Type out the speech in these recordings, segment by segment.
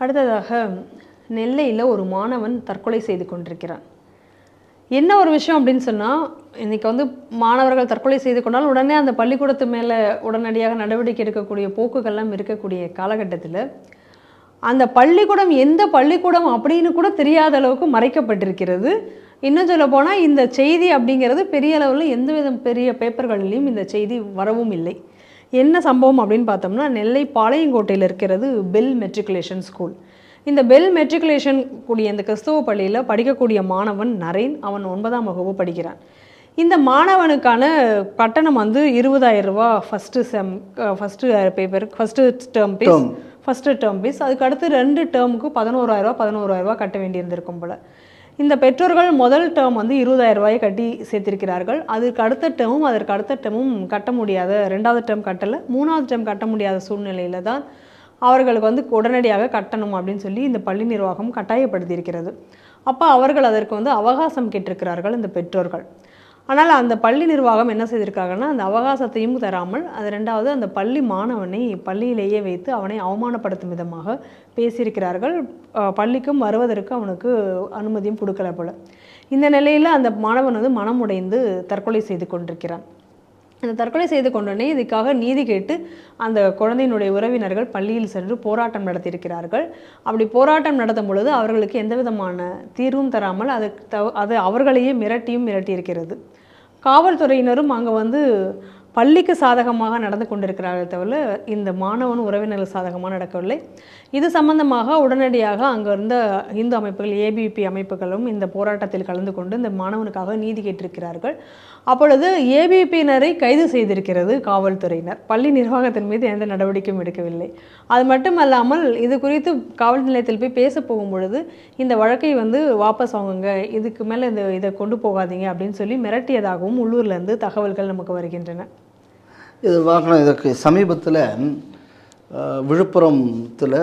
அடுத்ததாக நெல்லையில் ஒரு மாணவன் தற்கொலை செய்து கொண்டிருக்கிறான். என்ன ஒரு விஷயம் அப்படின்னு சொன்னால் இன்றைக்கி வந்து மாணவர்கள் தற்கொலை செய்து கொண்டால் உடனே அந்த பள்ளிக்கூடத்து மேலே உடனடியாக நடவடிக்கை எடுக்கக்கூடிய போக்குகள்லாம் இருக்கக்கூடிய காலகட்டத்தில் அந்த பள்ளிக்கூடம் எந்த பள்ளிக்கூடம் அப்படின்னு கூட தெரியாத அளவுக்கு மறைக்கப்பட்டிருக்கிறது. இன்னும் சொல்ல போனால் இந்த செய்தி அப்படிங்கிறது பெரிய அளவில் எந்த வித பெரிய பேப்பர்கள்லேயும் இந்த செய்தி வரவும் இல்லை. என்ன சம்பவம் அப்படின்னு பார்த்தோம்னா நெல்லை பாளையங்கோட்டையில் இருக்கிறது பெல் மெட்ரிகுலேஷன் ஸ்கூல். இந்த பெல் மெட்ரிகுலேஷன் கூடிய இந்த கிறிஸ்தவ பள்ளியில் படிக்கக்கூடிய மாணவன் நரேன். அவன் ஒன்பதாம் வகுப்பு படிக்கிறான். இந்த மாணவனுக்கான கட்டணம் வந்து இருபதாயிரம் ரூபா first sem first paper first term Term. First term fees அதுக்கு அடுத்து ரெண்டு டேர்முக்கு பதினோராயிரரூவா பதினோராயிரரூவா கட்ட வேண்டியிருந்திருக்கும் போல். இந்த பெற்றோர்கள் முதல் டேர்ம் வந்து இருபதாயிரம் ரூபாயை கட்டி சேர்த்திருக்கிறார்கள். அதுக்கு அடுத்த டேர்மும் அதற்கு அடுத்த டேர்மும் கட்ட முடியாத ரெண்டாவது டேர்ம் கட்டலை. மூணாவது டேர்ம் கட்ட முடியாத சூழ்நிலையில் தான் அவர்களுக்கு வந்து உடனடியாக கட்டணும் அப்படின்னு சொல்லி இந்த பள்ளி நிர்வாகம் கட்டாயப்படுத்தியிருக்கிறது. அப்போ அவர்கள் அதற்கு வந்து அவகாசம் கேட்டிருக்கிறார்கள் இந்த பெற்றோர்கள். ஆனால் அந்த பள்ளி நிர்வாகம் என்ன செய்திருக்காங்கன்னா அந்த அவகாசத்தையும் தராமல் அது ரெண்டாவது அந்த பள்ளி மாணவனை பள்ளியிலேயே வைத்து அவனை அவமானப்படுத்தும் விதமாக பேசியிருக்கிறார்கள். பள்ளிக்கும் வருவதற்கு அவனுக்கு அனுமதியும் கொடுக்கல போல. இந்த நிலையில் அந்த மாணவன் வந்து மனமுடைந்து தற்கொலை செய்து கொண்டிருக்கிறான். அந்த தற்கொலை செய்து கொண்டோடனே இதுக்காக நீதி கேட்டு அந்த குழந்தையினுடைய உறவினர்கள் பள்ளியில் சென்று போராட்டம் நடத்தியிருக்கிறார்கள். அப்படி போராட்டம் நடத்தும் பொழுது அவர்களுக்கு எந்த விதமான தீர்வும் தராமல் அது தவ- அது அவர்களையே மிரட்டியும் மிரட்டியிருக்கிறது. காவல்துறையினரும் அங்கே வந்து பள்ளிக்கு சாதகமாக நடந்து கொண்டிருக்கிறார்கள் தவிர இந்த மாணவன் உறவினர்கள் சாதகமாக நடக்கவில்லை. இது சம்பந்தமாக உடனடியாக அங்கே இருந்த இந்து அமைப்புகள் ஏபிபி அமைப்புகளும் இந்த போராட்டத்தில் கலந்து கொண்டு இந்த மாணவனுக்காக நீதி கேட்டிருக்கிறார்கள். அப்பொழுது ஏபிபியினரை கைது செய்திருக்கிறது காவல்துறையினர். பள்ளி நிர்வாகத்தின் மீது எந்த நடவடிக்கையும் எடுக்கவில்லை. அது மட்டுமல்லாமல் இது குறித்து காவல் நிலையத்தில் போய் பேச போகும் பொழுது இந்த வழக்கை வந்து வாபஸ் வாங்குங்க இதுக்கு மேலே இந்த இதை கொண்டு போகாதீங்க அப்படின்னு சொல்லி மிரட்டியதாகவும் உள்ளூர்லேருந்து தகவல்கள் நமக்கு வருகின்றன. இது பார்க்கணும் இதற்கு சமீபத்தில் விழுப்புரத்தில்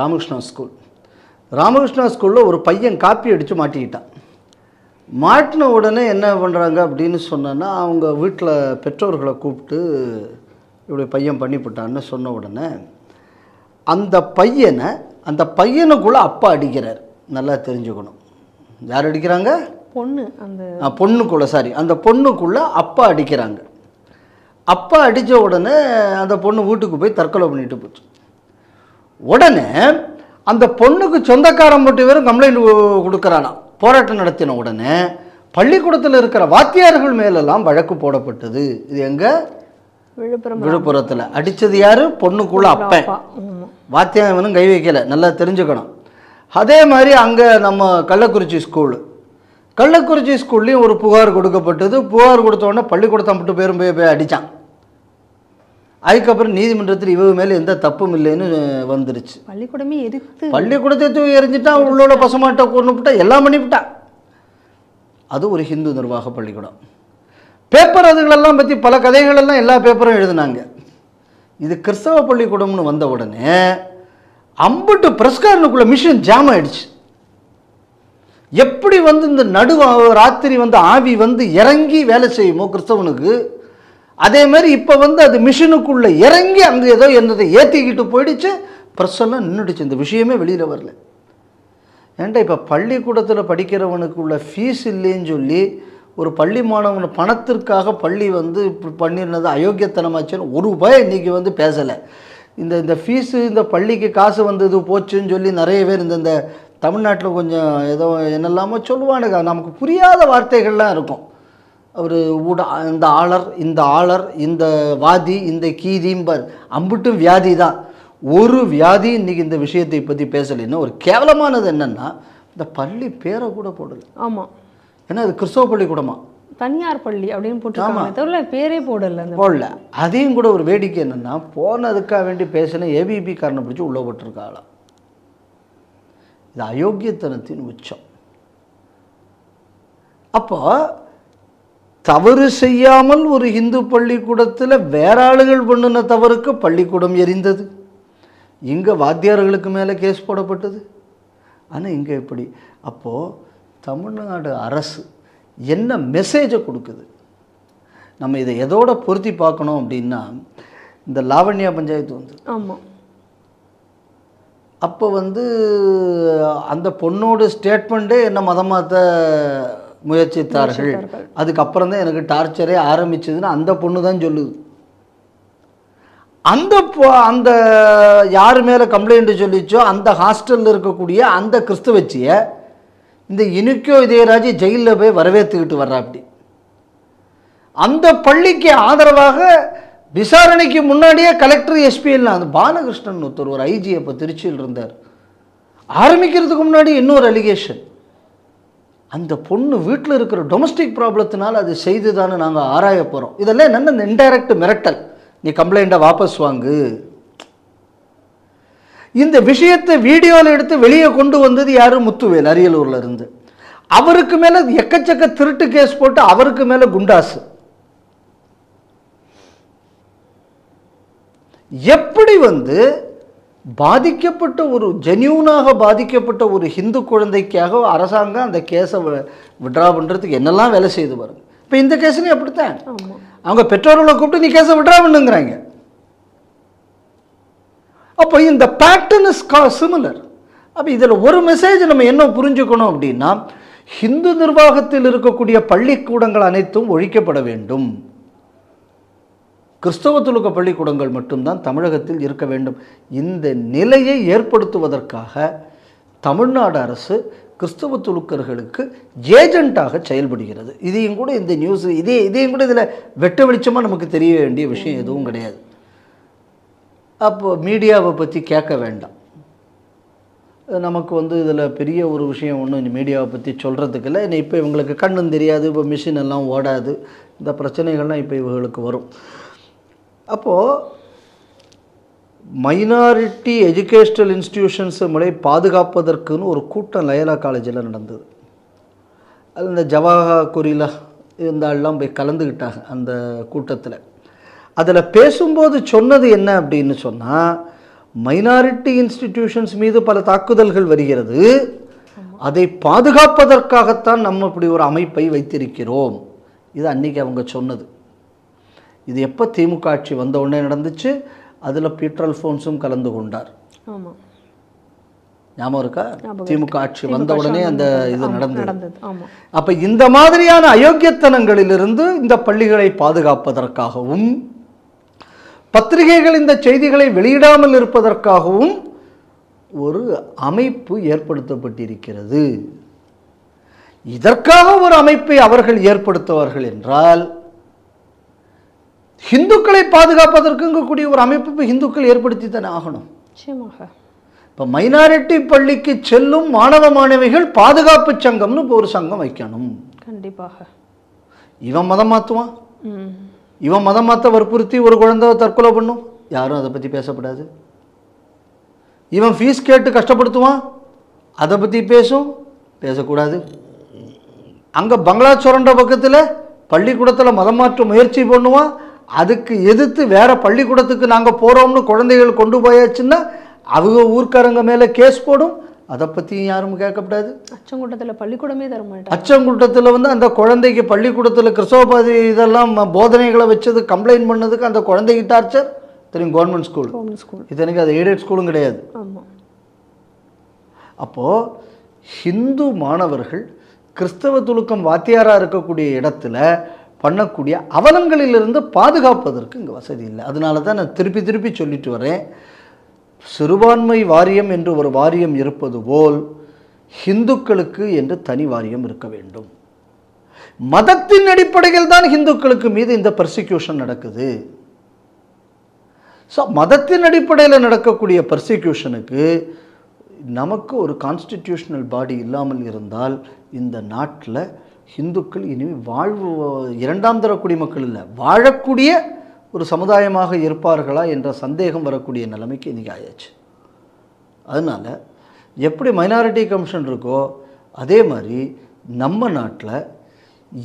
ராமகிருஷ்ணா ஸ்கூல். ராமகிருஷ்ணா ஸ்கூலில் ஒரு பையன் காப்பி அடித்து மாட்டிக்கிட்டான். மாட்டின உடனே என்ன பண்ணுறாங்க அப்படின்னு சொன்னோன்னா அவங்க வீட்டில் பெற்றோர்களை கூப்பிட்டு இப்படி பையன் பண்ணிவிட்டான்னு சொன்ன உடனே அந்த பையனை அந்த பையனுக்குள்ளே அப்பா அடிக்கிறார். நல்லா தெரிஞ்சுக்கணும். யார் அடிக்கிறாங்க? பொண்ணு அந்த பொண்ணுக்குள்ள சாரி அந்த பொண்ணுக்குள்ள அப்பா அடிக்கிறாங்க. அப்பா அடித்த உடனே அந்த பொண்ணு வீட்டுக்கு போய் தற்கொலை பண்ணிட்டு போச்சு. உடனே அந்த பொண்ணுக்கு சொந்தக்காரன் மட்டும் பேரும் கம்ப்ளைண்ட் கொடுக்குறானாம் போராட்டம் நடத்தின உடனே பள்ளிக்கூடத்தில் இருக்கிற வாத்தியார்கள் மேலெல்லாம் வழக்கு போடப்பட்டது. இது எங்க? விழுப்புரம் விழுப்புரத்தில். அடித்தது யாரு? பொண்ணுக்குள்ள அப்பன். வாத்தியாயவனும் கை வைக்கல. நல்லா தெரிஞ்சுக்கணும். அதே மாதிரி அங்கே நம்ம கள்ளக்குறிச்சி ஸ்கூலு கள்ளக்குறிச்சி ஸ்கூல்லையும் ஒரு புகார் கொடுக்கப்பட்டது. புகார் கொடுத்த உடனே பள்ளிக்கூடத்தை மட்டும் பேரும் போய் போய் அடித்தான் அதுக்கப்புறம் நீதிமன்றத்தில் இவங்க மேலே எந்த தப்பும் இல்லைன்னு வந்துருச்சு. பள்ளிக்கூடமே எரித்து. பள்ளிக்கூடத்தை தூக்கி எறிஞ்சிட்டான் உள்ளோட பசுமாட்டை கொண்டு விட்டா எல்லாம் பண்ணிவிட்டான் அது ஒரு ஹிந்து நிர்வாக பள்ளிக்கூடம். பேப்பர் அதுகளெல்லாம் பற்றி பல கதைகளெல்லாம் எல்லா பேப்பரும் எழுதுனாங்க. இது கிறிஸ்தவ பள்ளிக்கூடம்னு வந்த உடனே அம்புட்டு பிரஸ்காரனுக்குள்ள மிஷின் ஜாம் ஆயிடுச்சு. எப்படி வந்து இந்த நடு ராத்திரி வந்து ஆவி வந்து இறங்கி வேலை செய்யுமோ கிறிஸ்தவனுக்கு? அதே மாதிரி இப்போ வந்து அது மிஷினுக்குள்ளே இறங்கி அங்கே ஏதோ என்னதை ஏற்றிக்கிட்டு போயிடுச்சு. ப்ரெஸ்ஸெல்லாம் நின்றுடுச்சு இந்த விஷயமே வெளியில் வரல. ஏன்டா இப்போ பள்ளிக்கூடத்தில் படிக்கிறவனுக்கு உள்ள ஃபீஸ் இல்லைன்னு சொல்லி ஒரு பள்ளி மாணவன் பணத்திற்காக பள்ளி வந்து இப்படி பண்ணிருந்தது அயோக்கியத்தனமாச்சுன்னு ஒரு ரூபாய் இன்றைக்கி வந்து பேசலை. இந்த இந்த ஃபீஸு இந்த பள்ளிக்கு காசு வந்தது போச்சுன்னு சொல்லி நிறைய பேர் இந்த இந்த தமிழ்நாட்டில் கொஞ்சம் ஏதோ என்னெல்லாமோ சொல்லுவானுங்க. நமக்கு புரியாத வார்த்தைகள்லாம் இருக்கும். அவர் ஊட இந்த ஆளர் இந்த ஆளர் இந்த வாதி இந்த கீதிம்பர் அம்புட்டும் வியாதி தான். ஒரு வியாதி இன்னைக்கு இந்த விஷயத்தை பற்றி பேசலைன்னா ஒரு கேவலமானது என்னன்னா இந்த பள்ளி பேரை கூட போடலை. ஆமா. ஏன்னா அது கிறிஸ்தவ பள்ளிக்கூடமா தனியார் பள்ளி அப்படின்னு போட்டிருக்காங்க தவிர பேரே போடல போடல. அதையும் கூட ஒரு வேடிக்கை என்னன்னா போனதுக்காக வேண்டி பேசின ஏபிபி காரனை பிடிச்சி உள்ள போட்டிருக்காளாம் இது அயோக்கியத்தனத்தின் உச்சம். அப்போ தவறு செய்யாமல் ஒரு இந்து பள்ளிக்கூடத்தில் வேற ஆளுகள் பண்ணின தவறுக்கு பள்ளிக்கூடம் எரிந்தது. இங்கே வாத்தியார்களுக்கு மேலே கேஸ் போடப்பட்டது. ஆனால் இங்கே எப்படி? அப்போது தமிழ்நாடு அரசு என்ன மெசேஜை கொடுக்குது? நம்ம இதை எதோட பொருத்தி பார்க்கணும் அப்படின்னா இந்த லாவண்யா பஞ்சாயத்து வந்து ஆமா. அப்போ வந்து அந்த பொண்ணோட ஸ்டேட்மெண்ட்டே என்ன மதம் மாற்ற முயற்சித்தார்கள். அதுக்கப்புறம் தான் எனக்கு டார்ச்சரே ஆரம்பிச்சதுன்னு அந்த பொண்ணு தான் சொல்லுது. அந்த அந்த யார் மேலே கம்ப்ளைண்ட் சொல்லிச்சோ அந்த ஹாஸ்டலில் இருக்கக்கூடிய அந்த கிறிஸ்துவச்சிய இந்த இனிக்கோ இதயராஜ் ஜெயிலில் போய் வரவேற்றுக்கிட்டு வர்றா அப்படி அந்த பள்ளிக்கு ஆதரவாக விசாரணைக்கு முன்னாடியே கலெக்டர் எஸ்பிஎல் அந்த பாலகிருஷ்ணன் ஒருத்தர் ஒரு ஐஜி அப்போ திருச்சியில் இருந்தார். ஆரம்பிக்கிறதுக்கு முன்னாடி இன்னொரு அலிகேஷன் அந்த பொண்ணு வீட்டில் இருக்கிற டொமஸ்டிக் ப்ராப்ளத்தினால அது செய்துதான்னு நாங்கள் ஆராய போகிறோம் இதெல்லாம் என்னென்ன இந்த இன்டைரக்ட் மிரட்டல். நீ கம்ப்ளைண்ட்டை வாபஸ் வாங்கு. இந்த விஷயத்தை வீடியோவில் எடுத்து வெளியே கொண்டு வந்தது யார்? முத்துவேல் அரியலூரில் இருந்து. அவருக்கு மேலே எக்கச்சக்க திருட்டு கேஸ் போட்டு அவருக்கு மேலே குண்டாசு. எப்படி வந்து பாதிக்கப்பட்ட ஒரு ஜென்யூனாக பாதிக்கப்பட்ட ஒரு ஹிந்து குழந்தைக்காக அரசாங்கம் அந்த கேஸை விட்ரா பண்ணுறதுக்கு என்னெல்லாம் வேலை செய்து பாருங்க. இப்போ இந்த கேஸ்லையும் அப்படித்தான். அவங்க பெற்றோர்களை கூப்பிட்டு நீ கேஸை விட்ரா பண்ணுங்கிறாங்க. அப்போ இந்த பேட்டர்ன் இஸ் கா சிமிலர் அப்போ இதில் ஒரு மெசேஜ் நம்ம என்ன புரிஞ்சுக்கணும் அப்படின்னா ஹிந்து நிர்வாகத்தில் இருக்கக்கூடிய பள்ளிக்கூடங்கள் அனைத்தும் ஒழிக்கப்பட வேண்டும். கிறிஸ்தவ துலுக்க பள்ளிக்கூடங்கள் மட்டும்தான் தமிழகத்தில் இருக்க வேண்டும். இந்த நிலையை ஏற்படுத்துவதற்காக தமிழ்நாடு அரசு கிறிஸ்தவ துலுக்கர்களுக்கு ஏஜென்ட்டாக செயல்படுகிறது. இதையும் கூட இந்த நியூஸ் இதே இதையும் கூட இதில் வெட்ட வெளிச்சமாக நமக்கு தெரிய வேண்டிய விஷயம் எதுவும் கிடையாது. அப்போ மீடியாவை பற்றி கேட்க வேண்டாம். நமக்கு வந்து இதில் பெரிய ஒரு விஷயம் ஒன்றும் மீடியாவை பற்றி சொல்கிறதுக்கு இல்லை. இப்போ இவங்களுக்கு கண்ணும் தெரியாது இப்போ மிஷின் எல்லாம் ஓடாது. இந்த பிரச்சனைகள்லாம் இப்போ இவங்களுக்கு வரும். அப்போது மைனாரிட்டி எஜுகேஷ்னல் இன்ஸ்டிடியூஷன்ஸை முறை பாதுகாப்பதற்குன்னு ஒரு கூட்டம் லயலா காலேஜில் நடந்தது. அது இந்த ஜவஹா குரிலா இந்த ஆள்லாம் போய் கலந்துக்கிட்டாங்க அந்த கூட்டத்தில். அதில் பேசும்போது சொன்னது என்ன அப்படின்னு சொன்னால் மைனாரிட்டி இன்ஸ்டிடியூஷன்ஸ் மீது பல தாக்குதல்கள் வருகிறது. அதை பாதுகாப்பதற்காகத்தான் நம்ம இப்படி ஒரு அமைப்பை வைத்திருக்கிறோம். இது அன்னைக்கு அவங்க சொன்னது. இது எப்போ திமுக ஆட்சி வந்த உடனே நடந்துச்சு? அதில் பீட்டர் அல்ஃபோன்ஸும் கலந்து கொண்டார். ஞாபகம் இருக்கா? திமுக ஆட்சி வந்த உடனே அந்த இது நடந்தது. அப்ப இந்த மாதிரியான அயோக்கியத்தனங்களிலிருந்து இந்த பள்ளிகளை பாதுகாப்பதற்காகவும் பத்திரிகைகள் இந்த செய்திகளை வெளியிடாமல் இருப்பதற்காகவும் ஒரு அமைப்பு ஏற்படுத்தப்பட்டிருக்கிறது. இதற்காக ஒரு அமைப்பை அவர்கள் ஏற்படுத்துவார்கள் என்றால் இந்துக்களை பாதுகாப்பதற்குங்கக்கூடிய ஒரு அமைப்பு இப்ப இந்துக்கள் ஏற்படுத்தி தானே ஆகணும் இப்போ மைனாரிட்டி பள்ளிக்கு செல்லும் மாணவ மாணவிகள் பாதுகாப்பு சங்கம்னு இப்போ ஒரு சங்கம் வைக்கணும். கண்டிப்பாக. இவன் மதம் மாற்றுவான் இவன் மதம் மாற்ற வற்புறுத்தி ஒரு குழந்தை தற்கொலை பண்ணும். யாரும் அதை பற்றி பேசப்படாது. இவன் ஃபீஸ் கேட்டு கஷ்டப்படுத்துவான். அதை பற்றி பேசும். பேசக்கூடாது. அங்கே பங்களா சுரண்ட பக்கத்தில் பள்ளிக்கூடத்தில் மதம் மாற்ற முயற்சி பண்ணுவான். அதுக்கு எதிர்த்து வேற பள்ளிக்கூடத்துக்கு நாங்கள் போகிறோம்னு குழந்தைகள் கொண்டு போயாச்சுன்னா அவங்க ஊர்க்காரங்க மேலே கேஸ் போடும். அதை பற்றியும் யாரும் கேட்கக்கூடாது அச்சங்கூட்டத்துல பள்ளிக்கூடமே தர மாட்டாங்க. அச்சங்குட்டத்தில் வந்து அந்த குழந்தைக்கு பள்ளிக்கூடத்தில் கிறிஸ்தவபாதி இதெல்லாம் போதனைகளை வச்சது கம்ப்ளைண்ட் பண்ணதுக்கு அந்த குழந்தைக்கு டார்ச்சர் தெரியும் கவர்மெண்ட் ஸ்கூல் ஸ்கூல் இத்தனைக்கு அது எய்டட் ஸ்கூலும் கிடையாது. அப்போது ஹிந்து மாணவர்கள் கிறிஸ்தவ துலுக்கம் வாத்தியாராக இருக்கக்கூடிய இடத்துல பண்ணக்கூடிய அவலங்களிலிருந்து பாதுகாப்பதற்கு இங்கே வசதி இல்லை. அதனால தான் நான் திருப்பி திருப்பி சொல்லிட்டு வரேன். சிறுபான்மை வாரியம் என்று ஒரு வாரியம் இருப்பது போல் ஹிந்துக்களுக்கு என்று தனி வாரியம் இருக்க வேண்டும். மதத்தின் அடிப்படையில் தான் ஹிந்துக்களுக்கு மீது இந்த பர்சிக்யூஷன் நடக்குது. ஸோ மதத்தின் அடிப்படையில் நடக்கக்கூடிய பர்சிக்யூஷனுக்கு நமக்கு ஒரு கான்ஸ்டிடியூஷனல் பாடி இல்லாமல் இருந்தால் இந்த நாட்டில் ஹிந்துக்கள் இனிமேல் வாழ்வு இரண்டாம் தர குடிமக்கள் இல்லை வாழக்கூடிய ஒரு சமுதாயமாக இருப்பார்களா என்ற சந்தேகம் வரக்கூடிய நிலைமைக்கு இன்றைக்கி ஆயாச்சு. அதனால் எப்படி மைனாரிட்டி கமிஷன் இருக்கோ அதே மாதிரி நம்ம நாட்டில்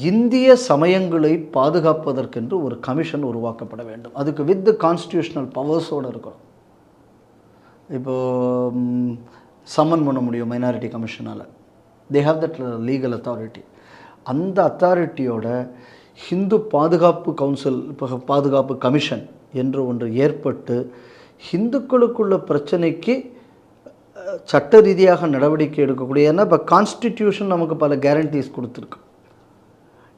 இந்திய சமயங்களை பாதுகாப்பதற்கென்று ஒரு கமிஷன் உருவாக்கப்பட வேண்டும். அதுக்கு வித் கான்ஸ்டியூஷனல் பவர்ஸோடு இருக்கணும். இப்போது சம்மன் பண்ண முடியும் minority கமிஷனால் they have that legal authority அந்த அத்தாரிட்டியோட ஹிந்து பாதுகாப்பு கவுன்சில் இப்போ பாதுகாப்பு கமிஷன் என்று ஒன்று ஏற்பட்டு ஹிந்துக்களுக்குள்ள பிரச்சனைக்கு சட்ட ரீதியாக நடவடிக்கை எடுக்கக்கூடிய ஏன்னா இப்போ கான்ஸ்டிடியூஷன் நமக்கு பல கேரண்டிஸ் கொடுத்துருக்கு.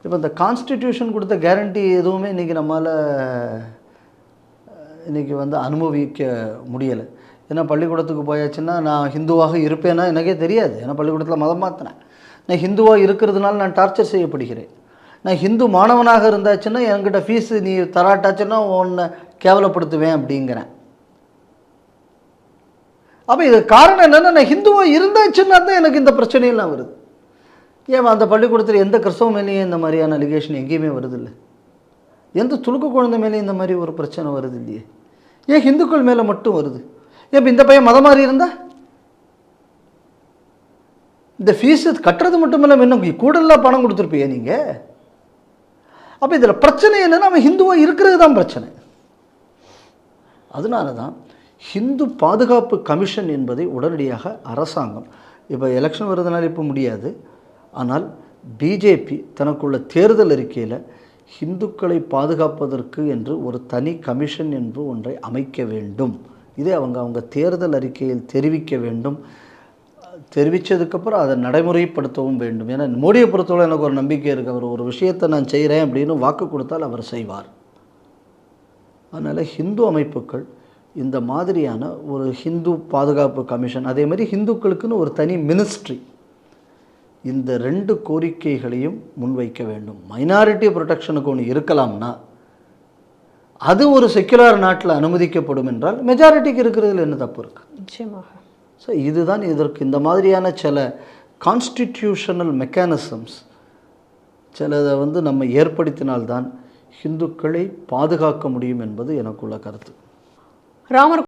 இப்போ இந்த கான்ஸ்டிடியூஷன் கொடுத்த கேரண்டி எதுவுமே இன்றைக்கி நம்மளால் இன்றைக்கி வந்து அனுபவிக்க முடியலை. ஏன்னா பள்ளிக்கூடத்துக்கு போயாச்சுன்னா நான் ஹிந்துவாக இருப்பேன்னா எனக்கே தெரியாது. ஏன்னா பள்ளிக்கூடத்தில் மதம் மாற்றினேன் நான் ஹிந்துவாக இருக்கிறதுனால நான் டார்ச்சர் செய்யப்படுகிறேன். நான் ஹிந்து மாணவனாக இருந்தாச்சுன்னா என்கிட்ட ஃபீஸ் நீ தராட்டாச்சுன்னா உன்னை கேவலப்படுத்துவேன் அப்படிங்கிறேன். அப்போ இது காரணம் என்னென்னா நான் ஹிந்துவாக இருந்தாச்சுன்னா தான் எனக்கு இந்த பிரச்சனையெல்லாம் வருது. ஏன் அந்த பள்ளிக்கூடத்தில் எந்த கிறிஸ்தவ மேலேயும் இந்த மாதிரியான அலிகேஷன் எங்கேயுமே வருதில்லை. எந்த துளுக்கு குழந்தை மேலேயும் இந்த மாதிரி ஒரு பிரச்சனை வருது இல்லையே. ஏன் ஹிந்துக்கள் மேலே மட்டும் வருது? ஏன் இப்போ இந்த பையன் மதம் மாறி இருந்தால் இந்த ஃபீஸு கட்டுறது மட்டும் இல்லாமல் இன்னும் கூடுதலாக பணம் கொடுத்துருப்பீங்க நீங்கள் அப்போ இதில் பிரச்சனை இல்லைன்னா அவன் ஹிந்துவாக இருக்கிறது தான் பிரச்சனை. அதனால தான் ஹிந்து பாதுகாப்பு கமிஷன் என்பதை உடனடியாக அரசாங்கம் இப்போ எலெக்ஷன் வருதுனால இப்போ முடியாது. ஆனால் பிஜேபி தனக்குள்ள தேர்தல் அறிக்கையில் ஹிந்துக்களை பாதுகாப்பதற்கு என்று ஒரு தனி கமிஷன் என்று ஒன்றை அமைக்க வேண்டும். இதை அவங்க அவங்க தேர்தல் அறிக்கையில் தெரிவிக்க வேண்டும். தெரிவித்ததுக்கப்புறம் அதை நடைமுறைப்படுத்தவும் வேண்டும். ஏன்னா மோடியை பொறுத்தவரை எனக்கு ஒரு நம்பிக்கை இருக்குது அவர் ஒரு விஷயத்தை நான் செய்கிறேன் அப்படின்னு வாக்கு கொடுத்தால் அவர் செய்வார். அதனால் ஹிந்து அமைப்புகள் இந்த மாதிரியான ஒரு ஹிந்து பாதுகாப்பு கமிஷன் அதே மாதிரி ஹிந்துக்களுக்குன்னு ஒரு தனி மினிஸ்ட்ரி இந்த ரெண்டு கோரிக்கைகளையும் முன்வைக்க வேண்டும். மைனாரிட்டி ப்ரொடெக்ஷனுக்கு ஒன்று இருக்கலாம்னா அது ஒரு செக்குலர் நாட்டில் அனுமதிக்கப்படும் என்றால் மெஜாரிட்டிக்கு இருக்கிறதுல என்ன தப்பு இருக்குது நிச்சயமாக. ஸோ இதுதான் இதற்கு இந்த மாதிரியான சில கான்ஸ்டிடியூஷனல் மெக்கானிசம்ஸ் சிலதை வந்து நம்ம ஏற்படுத்தினால்தான் ஹிந்துக்களை பாதுகாக்க முடியும் என்பது எனக்குள்ள கருத்து. ராமர்